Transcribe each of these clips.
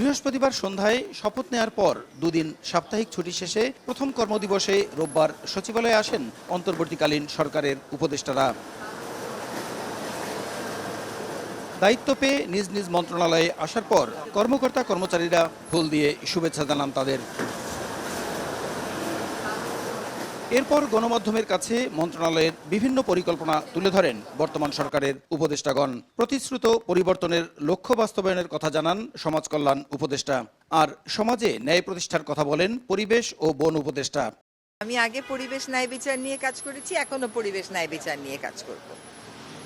বৃহস্পতিবার সন্ধ্যায় শপথ নেয়ার পর দুদিন সাপ্তাহিক ছুটি শেষে প্রথম কর্মদিবসে রোববার সচিবালয়ে আসেন অন্তর্বর্তীকালীন সরকারের উপদেষ্টারা। দায়িত্ব পেয়ে নিজ নিজ মন্ত্রণালয়ে আসার পর কর্মকর্তা কর্মচারীরা ফুল দিয়ে শুভেচ্ছা জানান তাদের। এরপর গণমাধ্যমের কাছে মন্ত্রণালয়ের বিভিন্ন পরিকল্পনা তুলে ধরেন বর্তমান সরকারের উপদেষ্টাগণ। প্রতিশ্রুত পরিবর্তনের লক্ষ্য বাস্তবায়নের কথা জানান সমাজ কল্যাণ উপদেষ্টা। আর সমাজে ন্যায় প্রতিষ্ঠার কথা বলেন পরিবেশ ও বন উপদেষ্টা। আমি আগে পরিবেশ ন্যায় বিচার নিয়ে কাজ করেছি এখনও পরিবেশ ন্যায় বিচার নিয়ে কাজ করব।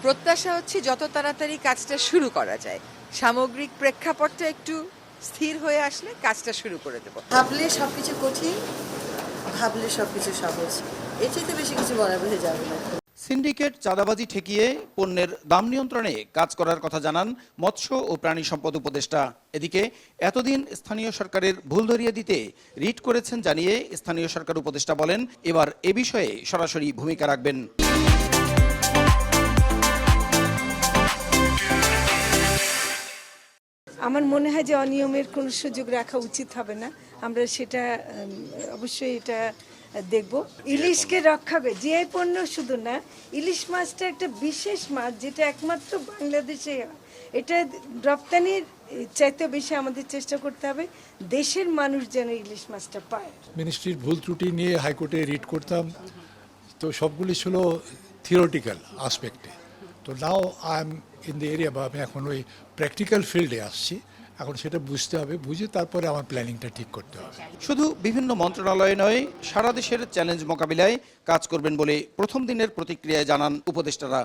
প্রত্যাশা হচ্ছে যত তাড়াতাড়ি কাজটা শুরু করা যায়। সামগ্রিক প্রেক্ষাপটটা একটু স্থির হয়ে আসলে কাজটা শুরু করে দেব। ভাবলে সবকিছু কঠিন ভাবলে সবকিছু সহজ। এর চাইতে বেশি কিছু বলা বোঝা যাবে না। সিন্ডিকেট চাঁদাবাজি ঠেকিয়ে পণ্যের দাম নিয়ন্ত্রণে কাজ করার কথা জানান মৎস্য ও প্রাণী সম্পদ উপদেষ্টা। এদিকে এতদিন স্থানীয় সরকারের ভুল ধরিয়ে দিতে রিট করেছেন জানিয়ে স্থানীয় সরকার উপদেষ্টা বলেন এবার এ বিষয়ে সরাসরি ভূমিকা রাখবেন। আমার মনে হয় যে অনিয়মের কোনো সুযোগ রাখা উচিত হবে না। আমরা সেটা অবশ্যই এটা দেখব। ইলিশকে রক্ষা করে জিআই পণ্য শুধু না, ইলিশ মাছটা একটা বিশেষ মাছ যেটা একমাত্র বাংলাদেশে এটা রপ্তানির চাইতে বেশি আমাদের চেষ্টা করতে হবে, দেশের মানুষ যেন ইলিশ মাছটা পায়। মিনিস্ট্রির ভুল ত্রুটি নিয়ে হাইকোর্টে রিট করতাম। তো সবগুলি ছিল থিওরিটিক্যাল আসপেক্টে তো now I am in the area বা আমি এখন ওই প্র্যাকটিক্যাল ফিল্ডে আসছি। এখন সেটা বুঝতে হবে, বুঝে তারপরে আমার প্ল্যানিংটা ঠিক করতে হবে। শুধু বিভিন্ন মন্ত্রণালয়ে নয়, সারা দেশের চ্যালেঞ্জ মোকাবিলায় কাজ করবেন বলে প্রথম দিনের প্রতিক্রিয়ায় জানান উপদেষ্টারা।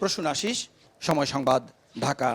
প্রসূন আশিস সময় সংবাদ, ঢাকা।